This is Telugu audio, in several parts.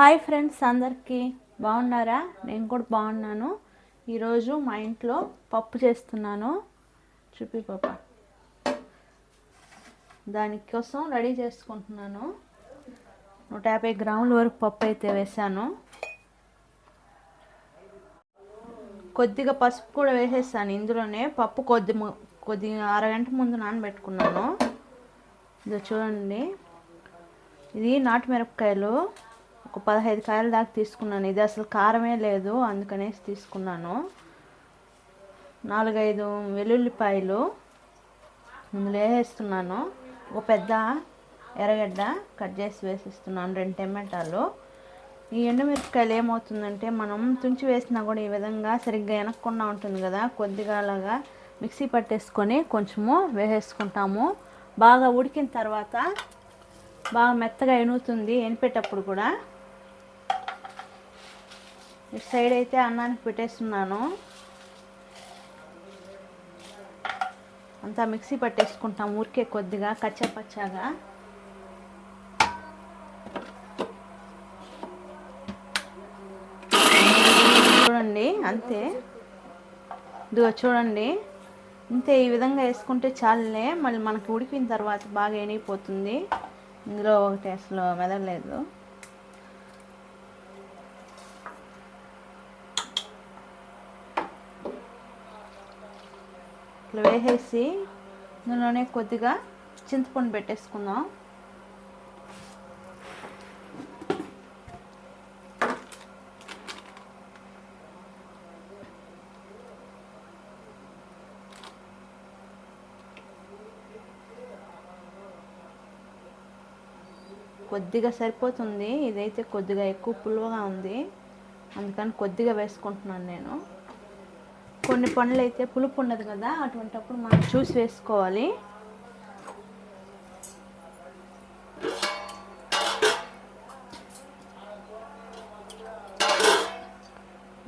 హాయ్ ఫ్రెండ్స్ అందరికీ. బాగున్నారా? నేను కూడా బాగున్నాను. ఈరోజు మా ఇంట్లో పప్పు చేస్తున్నాను. చూపి పాప. దానికోసం రెడీ చేసుకుంటున్నాను. నూట యాభై గ్రాముల వరకు పప్పు అయితే వేసాను కొద్దిగా పసుపు కూడా వేసేసాను. ఇందులోనే పప్పు కొద్ది కొద్దిగా అరగంట ముందు నానబెట్టుకున్నాను. ఇది చూడండి. ఇది నాటు మిరపకాయలు. ఒక పదహైదు కాయల దాకా తీసుకున్నాను. ఇది అసలు కారమే లేదు అందుకనేసి తీసుకున్నాను. నాలుగైదు వెల్లుల్లిపాయలు ఇందులో వేస్తున్నాను ఒక పెద్ద ఎర్రగడ్డ కట్ చేసి వేసిస్తున్నాను రెండు టమాటాలు. ఈ ఎండుమిరపకాయలు ఏమవుతుందంటే మనం తుంచి వేసినా కూడా ఈ విధంగా సరిగ్గా వెనక్కుండా ఉంటుంది కదా. కొద్దిగా అలాగా మిక్సీ పట్టేసుకొని కొంచెము వేసేసుకుంటాము. బాగా ఉడికిన తర్వాత బాగా మెత్తగా ఎనుగుతుంది ఎనిపేటప్పుడు కూడా. ఇటు సైడ్ అయితే అన్నానికి పెట్టేస్తున్నాను. అంతా మిక్సీ పట్టేసుకుంటాం ఊరికే కొద్దిగా కచ్చా పచ్చాగా. చూడండి అంతే. ఇదిగో చూడండి ఇంతే ఈ విధంగా వేసుకుంటే చాలులే. మళ్ళీ మనకు ఉడికిన తర్వాత బాగా ఎనిగిపోతుంది. ఇందులో ఒకటి అసలు మెదడలేదు. ఇట్లా వేసేసి ఇందులోనే కొద్దిగా చింతపండు పెట్టేసుకుందాం. కొద్దిగా సరిపోతుంది. ఇదైతే కొద్దిగా ఎక్కువ పులువగా ఉంది. అందుకని కొద్దిగా వేసుకుంటున్నాను నేను. కొన్ని పండ్లు అయితే పులుపు ఉండదు కదా అటువంటప్పుడు మనం చూసి వేసుకోవాలి.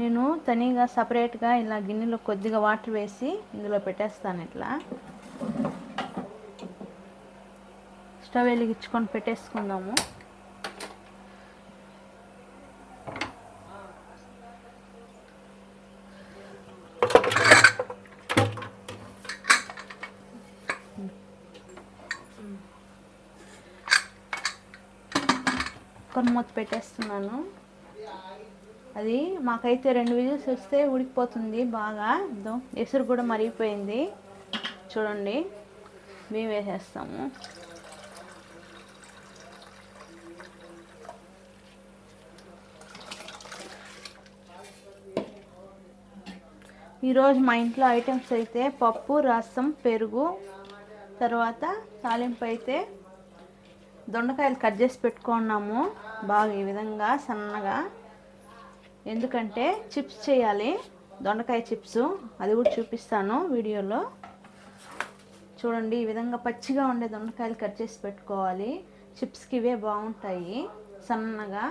నేను తనిగా సపరేట్గా ఇలా గిన్నెలో కొద్దిగా వాటర్ వేసి ఇందులో పెట్టేస్తాను ఇట్లా. స్టవ్ వెలిగించుకొని పెట్టేసుకుందాము. కొన్ని మూత పెట్టేస్తున్నాను. అది మాకైతే రెండు విజిల్స్ వస్తే ఉడికిపోతుంది బాగా. ఇదో ఎసురు కూడా మరిగిపోయింది. చూడండి మేము వేసేస్తాము. ఈరోజు మా ఇంట్లో ఐటమ్స్ అయితే పప్పు రసం పెరుగు తర్వాత తాలింపు అయితే దొండకాయలు కట్ చేసి పెట్టుకున్నాము. బాగా ఈ విధంగా సన్నగా. ఎందుకంటే చిప్స్ చేయాలి. దొండకాయ చిప్స్ అది కూడా చూపిస్తాను వీడియోలో. చూడండి ఈ విధంగా పచ్చిగా ఉండే దొండకాయలు కట్ చేసి పెట్టుకోవాలి. చిప్స్కి ఇవే బాగుంటాయి. సన్నగా.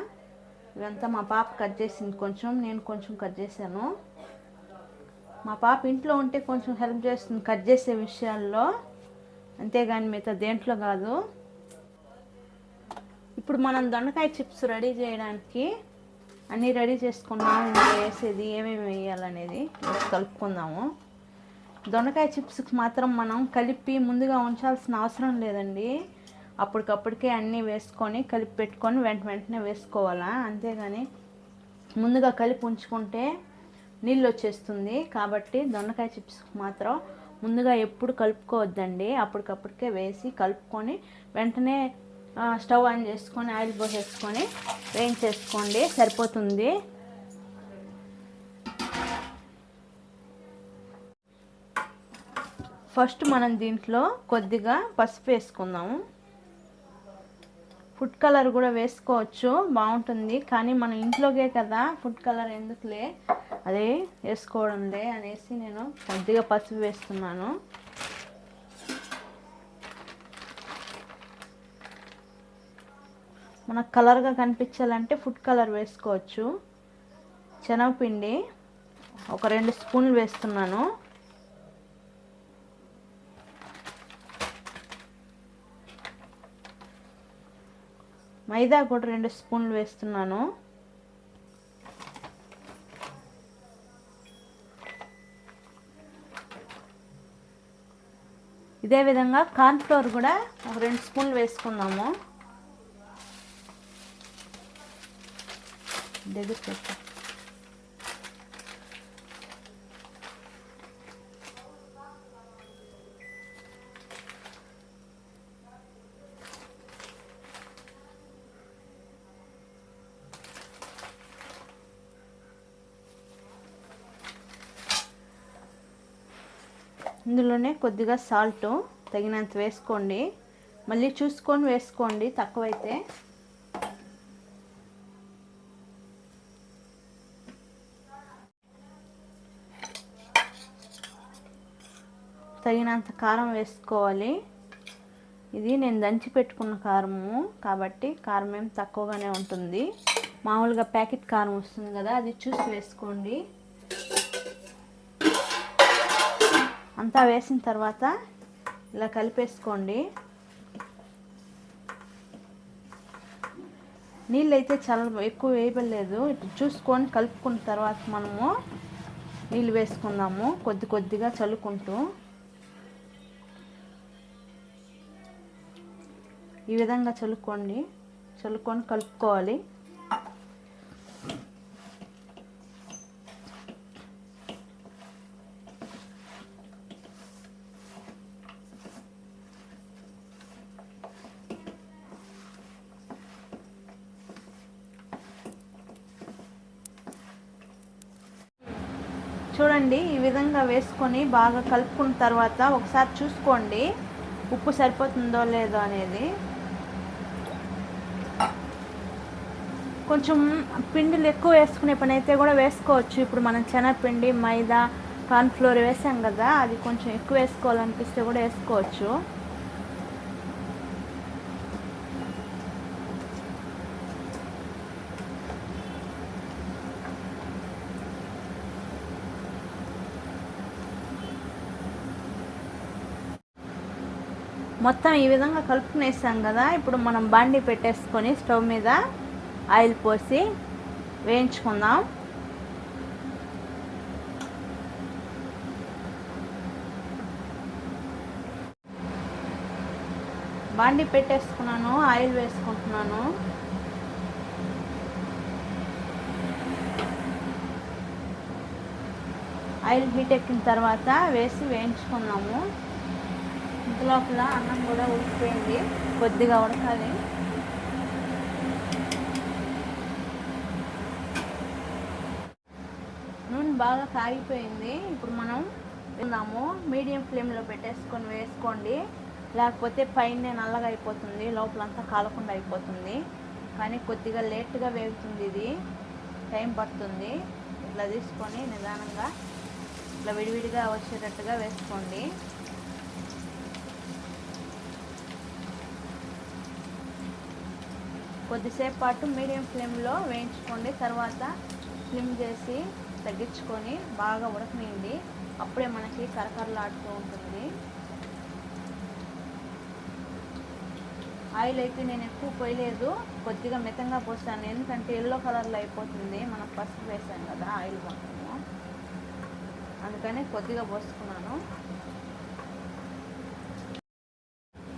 ఇవంతా మా పాప కట్ చేసింది కొంచెం నేను కొంచెం కట్ చేశాను. మా పాప ఇంట్లో ఉంటే కొంచెం హెల్ప్ చేస్తుంది కట్ చేసే విషయాల్లో. అంతేగాని మిగతా దేంట్లో కాదు. ఇప్పుడు మనం దొండకాయ చిప్స్ రెడీ చేయడానికి అన్నీ రెడీ చేసుకున్నాం ఇంకా వేసేది ఏమేమి వేయాలనేది కలుపుకుందాము. దొండకాయ చిప్స్కి మాత్రం మనం కలిపి ముందుగా ఉంచాల్సిన అవసరం లేదండి. అప్పటికప్పటికే అన్నీ వేసుకొని కలిపి పెట్టుకొని వెంట వెంటనే వేసుకోవాలా? అంతేగాని ముందుగా కలిపి ఉంచుకుంటే నీళ్ళు వచ్చేస్తుంది కాబట్టి దొండకాయ చిప్స్ మాత్రం ముందుగా ఎప్పుడు కలుపుకోవద్దండి. అప్పటికప్పటికే వేసి కలుపుకొని వెంటనే స్టవ్ ఆన్ చేసుకొని ఆయిల్ పోసేసుకొని వేయించేసుకోండి. సరిపోతుంది. ఫస్ట్ మనం దీంట్లో కొద్దిగా పసుపు వేసుకుందాము. ఫుడ్ కలర్ కూడా వేసుకోవచ్చు బాగుంటుంది. కానీ మనం ఇంట్లోకే కదా ఫుడ్ కలర్ ఎందుకులే? అదే వేసుకోవడంలే అనేసి నేను కొద్దిగా పసుపు వేస్తున్నాను. మనకు కలర్గా కనిపించాలంటే ఫుడ్ కలర్ వేసుకోవచ్చు. శనగపిండి ఒక రెండు స్పూన్లు వేస్తున్నాను. మైదా కూడా రెండు స్పూన్లు వేస్తున్నాను. ఇదే విధంగా కార్న్ఫ్లోర్ కూడా ఒక రెండు స్పూన్లు వేసుకుందాము. దగ్గర ఇందులోనే కొద్దిగా సాల్ట్ తగినంత వేసుకోండి. మళ్ళీ చూసుకొని వేసుకోండి తక్కువైతే. తగినంత కారం వేసుకోవాలి. ఇది నేను దంచి పెట్టుకున్న కారము కాబట్టి కారం ఏం తక్కువగానే ఉంటుంది. మామూలుగా ప్యాకెట్ కారం వస్తుంది కదా అది చూసి వేసుకోండి. అంతా వేసిన తర్వాత ఇలా కలిపేసుకోండి. నీళ్ళు అయితే చాలా ఎక్కువ వేయబడలేదు. చూసుకొని కలుపుకున్న తర్వాత మనము నీళ్ళు వేసుకుందాము. కొద్ది కొద్దిగా చల్లుకుంటూ. ఈ విధంగా చల్లుకోండి. చల్లుకొని కలుపుకోవాలి. చూడండి ఈ విధంగా వేసుకొని బాగా కలుపుకున్న తర్వాత ఒకసారి చూసుకోండి ఉప్పు సరిపోతుందో లేదో అనేది. కొంచెం పిండిలు ఎక్కువ వేసుకునే పని అయితే కూడా వేసుకోవచ్చు. ఇప్పుడు మనం శనగపిండి మైదా కార్న్ఫ్లోర్ వేసాం కదా అది కొంచెం ఎక్కువ వేసుకోవాలనిపిస్తే కూడా వేసుకోవచ్చు. మొత్తం ఈ విధంగా కలుపుకునేసాం కదా. ఇప్పుడు మనం బాండి పెట్టేసుకొని స్టవ్ మీద ఆయిల్ పోసి వేయించుకుందాం. బాండి పెట్టేసుకున్నాను ఆయిల్ వేసుకుంటున్నాను. ఆయిల్ హీట్ ఎక్కిన తర్వాత వేసి వేయించుకున్నాము ఇంతలోపల అన్నం కూడా ఉడికిపోయింది. కొద్దిగా ఉడకాలి. నూనె బాగా కాగిపోయింది. ఇప్పుడు మనం తిందాము. మీడియం ఫ్లేమ్లో పెట్టేసుకొని వేసుకోండి. లేకపోతే పైన నల్లగా అయిపోతుంది. లోపలంతా కాలకుండా అయిపోతుంది. కానీ కొద్దిగా లేట్గా వేగుతుంది ఇది. టైం పడుతుంది. ఇట్లా తీసుకొని నిదానంగా ఇట్లా విడివిడిగా వచ్చేటట్టుగా వేసుకోండి. కొద్దిసేపు పాటు మీడియం ఫ్లేమ్లో వేయించుకోండి. తర్వాత స్లిమ్ చేసి తగ్గించుకొని బాగా ఉడకనియండి. అప్పుడే మనకి కరకరలాడుతూ ఉంటుంది. ఆయిల్ అయితే నేను ఎక్కువ పోయలేదు. కొద్దిగా మితంగా పోసాను ఎందుకంటే ఎల్లో కలర్లో అయిపోతుంది. మనం పసుపు వేసాం కదా ఆయిల్ మొత్తము. అందుకని కొద్దిగా పోసుకున్నాను.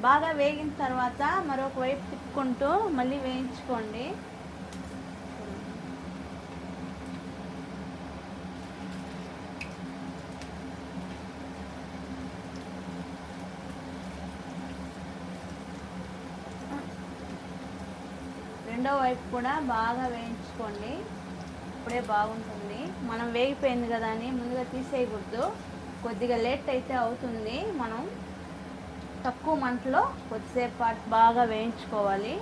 బాగా వేగిన తర్వాత మరొక వైపు తిప్పుకుంటూ మళ్ళీ వేయించుకోండి. రెండో వైపు కూడా బాగా వేయించుకోండి. ఇప్పుడే బాగుంటుంది. మనం వేగిపోయింది కదా అని ముందుగా తీసేయకూడదు. కొద్దిగా లేట్ అయితే అవుతుంది మనం. తక్కువ మంటలో కొద్దిసేపు పాటు బాగా వేయించుకోవాలి.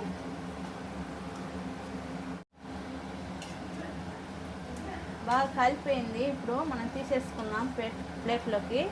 బాగా కలిపోయింది. ఇప్పుడు మనం తీసేసుకున్నాం ప్లేట్లోకి.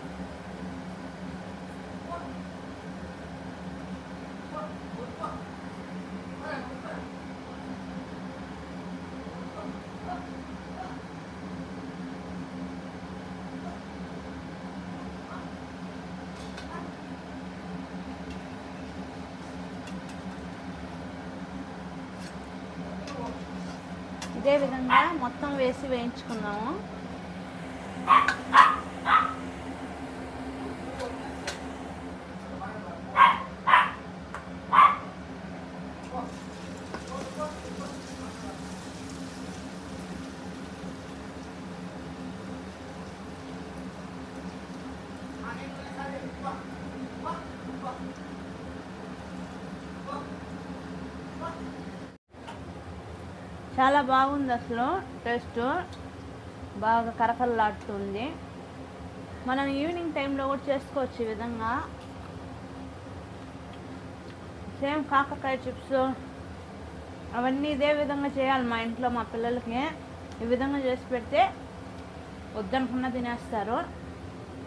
ఇదే విధంగా మొత్తం వేసి వేయించుకుందాము. చాలా బాగుంది అసలు టేస్ట్. బాగా కరకల్లాడుతుంది మనం ఈవినింగ్ టైంలో కూడా చేసుకోవచ్చు ఈ విధంగా. సేమ్ కాకరకాయ చిప్స్ అవన్నీ ఇదే విధంగా చేయాలి మా ఇంట్లో మా పిల్లలకి. ఈ విధంగా చేసి పెడితే వద్దనుకున్న తినేస్తారు.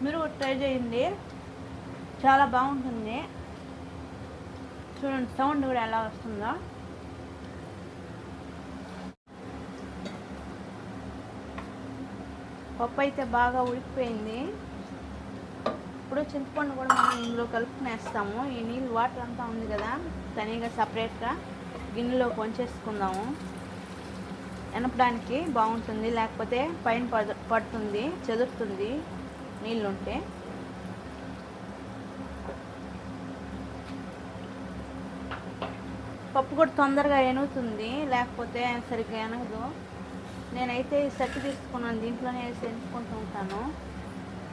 మీరు ట్రై చేయండి. చాలా బాగుంటుంది. చూడండి సౌండ్ కూడా ఎలా వస్తుందో. పప్పు అయితే బాగా ఉడికిపోయింది. ఇప్పుడు చింతపండు కూడా మనం ఇందులో కలుపుకునేస్తాము. ఈ నీళ్ళు వాటర్ అంతా ఉంది కదా తనీగా సపరేట్గా గిన్నెలో పొంచేసుకుందాము. ఎనపడానికి బాగుంటుంది లేకపోతే పైన పడుతుంది చెదురుతుంది నీళ్ళుంటే. పప్పు కూడా తొందరగా ఎనుగుతుంది లేకపోతే సరిగ్గా ఎనగదు. నేనైతే సెట్ తీసుకున్నాను దీంట్లోనే వేసి ఎంచుకుంటూ ఉంటాను.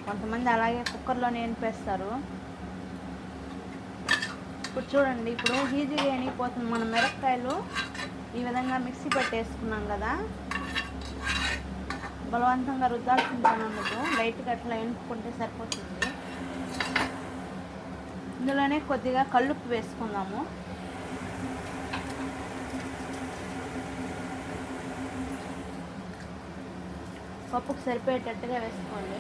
కొంతమంది అలాగే కుక్కర్లోనే ఎనిపేస్తారు ఇప్పుడు చూడండి ఇప్పుడు ఈజీగా ఎనిగిపోతుంది మన మిరపకాయలు ఈ విధంగా మిక్సీ పెట్టేసుకున్నాం కదా. బలవంతంగా రుద్దాల్సిన పని ఉండదు లైట్గా అట్లా ఎనుకుంటే సరిపోతుంది. ఇందులోనే కొద్దిగా కల్లుప్పు వేసుకుందాము. పప్పుకు సరిపోయేటట్టుగా వేసుకోండి.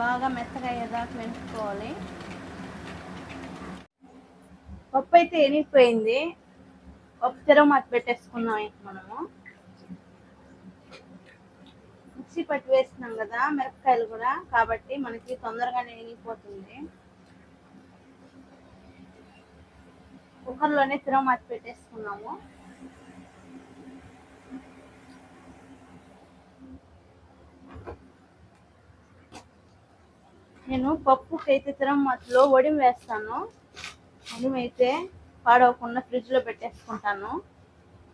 బాగా మెత్తగా అయ్యేదాకా వెంచుకోవాలి పప్పు అయితే ఎనిగిపోయింది. పప్పు తిరగమాత పెట్టేసుకుందాం ఇంక మనము. మిక్సీ పట్టి వేసినాం కదా మిరపకాయలు కూడా. కాబట్టి మనకి తొందరగానే ఎనిగిపోతుంది. కుక్కర్లోనే తిరగమాత పెట్టేసుకున్నాము. నేను పప్పుకి అయితే తిరగమాతలో వడిం వేస్తాను. వడిం అయితే పాడవకుండా ఫ్రిడ్జ్లో పెట్టేసుకుంటాను.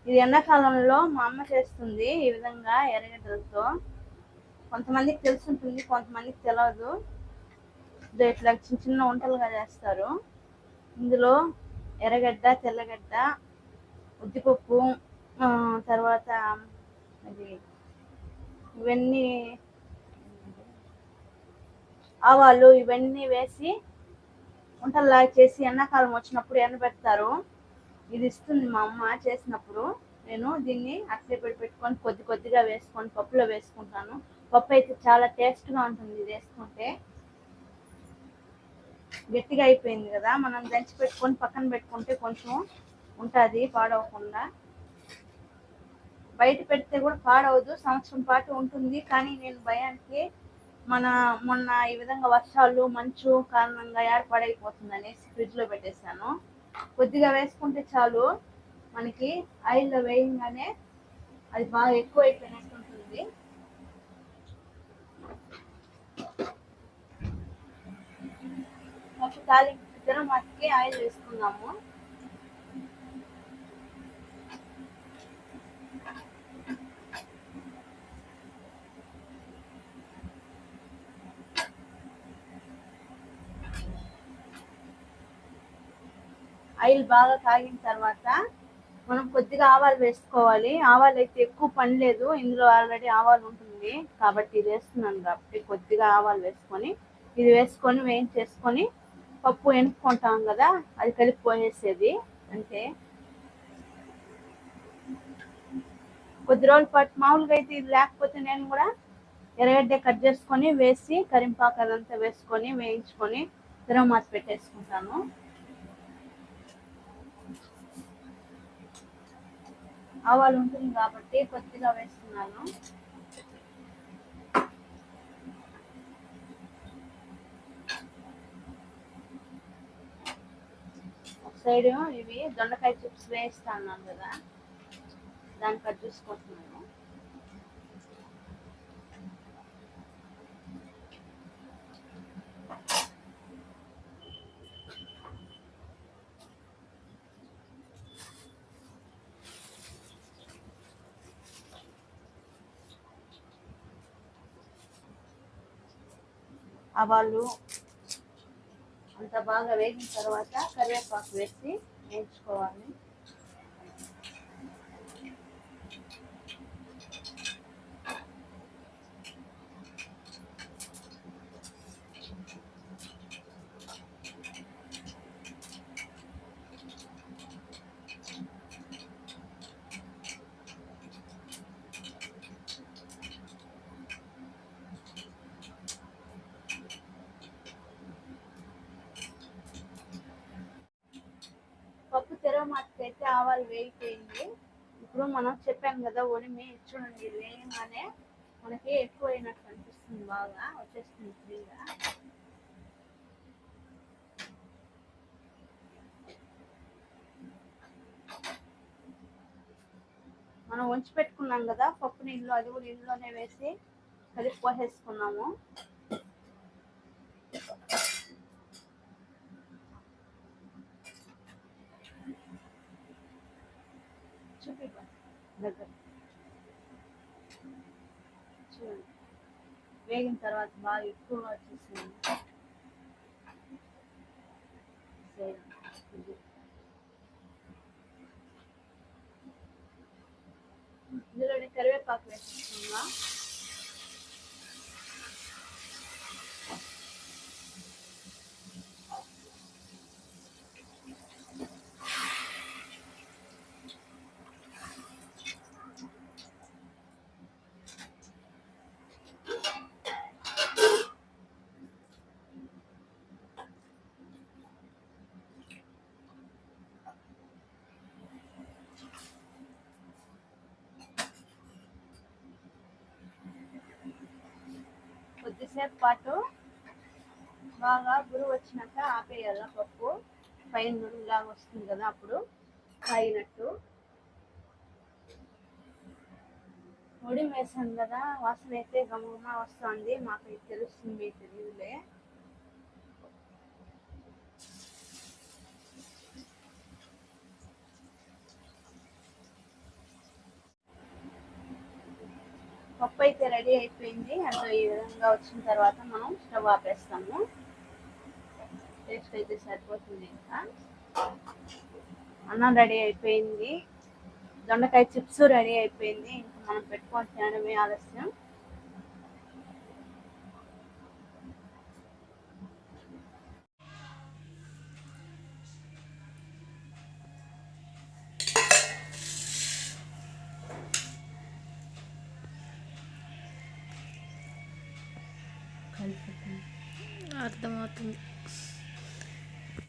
ఇది ఎండాకాలంలో మా అమ్మ చేస్తుంది ఈ విధంగా ఎర్రగడ్డలతో. కొంతమందికి తెలుసుంటుంది కొంతమందికి తెలియదు ఇట్లా చిన్న చిన్న వంటలుగా చేస్తారు. ఇందులో ఎర్రగడ్డ తెల్లగడ్డ ఉద్దిపప్పు తర్వాత అది ఇవన్నీ ఆవాలు ఇవన్నీ వేసి వంటల్లాగా చేసి ఎండాకాలం వచ్చినప్పుడు ఎండబెడతారు. ఇది ఇస్తుంది మా అమ్మ చేసినప్పుడు. నేను దీన్ని అట్లే పెట్టి పెట్టుకొని కొద్ది కొద్దిగా వేసుకొని పప్పులో వేసుకుంటాను. పప్పు అయితే చాలా టేస్ట్గా ఉంటుంది ఇది వేసుకుంటే. గట్టిగా అయిపోయింది కదా మనం దంచి పెట్టుకొని పక్కన పెట్టుకుంటే కొంచెం ఉంటుంది పాడవకుండా. బయట పెడితే కూడా పాడవదు సంవత్సరం పాటు ఉంటుంది. కానీ నేను భయానికి మన మొన్న ఈ విధంగా వర్షాలు మంచు కారణంగా ఏర్పాడైపోతుంది అనేసి ఫ్రిడ్జ్లో పెట్టేశాను. కొద్దిగా వేసుకుంటే చాలు మనకి ఆయిల్లో వేయంగానే అది బాగా ఎక్కువ అయిపోయినట్టు ఉంటుంది. పప్పు తాలింపు ఇద్దరం మట్టికి ఆయిల్ వేసుకుందాము. ఆయిల్ బాగా కాగిన తర్వాత మనం కొద్దిగా ఆవాలు వేసుకోవాలి. ఆవాలు అయితే ఎక్కువ పని లేదు ఇందులో ఆల్రెడీ ఆవాలు ఉంటుంది. కాబట్టి ఇది వేస్తున్నాను కాబట్టి కొద్దిగా ఆవాలు వేసుకొని ఇది వేసుకొని వేయించేసుకొని పప్పు ఎనుక్కుంటాం కదా అది కలిపి పోసేది అంటే కొద్ది రోజుల పాటు మామూలుగా అయితే ఇది లేకపోతే నేను కూడా ఎర్రగడ్డ కట్ చేసుకొని వేసి కరింపాకు అదంతా వేసుకొని వేయించుకొని తిరమాసి పెట్టేసుకుంటాను. ఆవాలు ఉంటుంది కాబట్టి కొద్దిగా వేస్తున్నాను. సైడ్ ఇవి దొండకాయ చిప్స్ వేస్తా అన్నాను కదా. దాన్ని కట్ చూసుకుంటున్నాను. ఆవాలు అంత బాగా వేగిన తర్వాత కరివేపాకు వేసి వేయించుకోవాలి. పప్పు తెరవమాటకైతే ఆవాలు వేగిపోయింది. ఇప్పుడు మనం చెప్పాం కదా ఒడిమి చూడండి వేయగానే మనకి ఎక్కువ అయినట్టు అనిపిస్తుంది బాగా వచ్చేస్తుంది ఫ్రీగా మనం ఉంచి పెట్టుకున్నాం కదా పప్పు నీళ్ళు అది కూడా ఇందులోనే వేసి కలిపి పోసేసుకున్నాము చూపిద్దాం దగ్గర చూడండి వేగిన తర్వాత బాగా ఎక్కువగా వచ్చేసింది. ఇందులోనే కరివేపాకు వేసుకుందాం. కొద్దిసేపు పాటు బాగా గురువు వచ్చినాక ఆపేయాల పప్పు? పైన నురుగులాగా వస్తుంది కదా అప్పుడు కాయినట్టు ఉడి వేసాం కదా వాసన అయితే గమగమా వస్తుంది మాకు ఇది తెలుస్తుంది మీకు తెలియదులే పప్పు అయితే రెడీ అయిపోయింది. అంటే ఈ విధంగా వచ్చిన తర్వాత మనం స్టవ్ ఆపేస్తాము. టేస్ట్ అయితే సరిపోతుంది ఇంకా. అన్నం రెడీ అయిపోయింది. దొండకాయ చిప్స్ రెడీ అయిపోయింది. ఇంకా మనం పెట్టుకొని తినడమే ఆలస్యం. అర్థమవుతుంది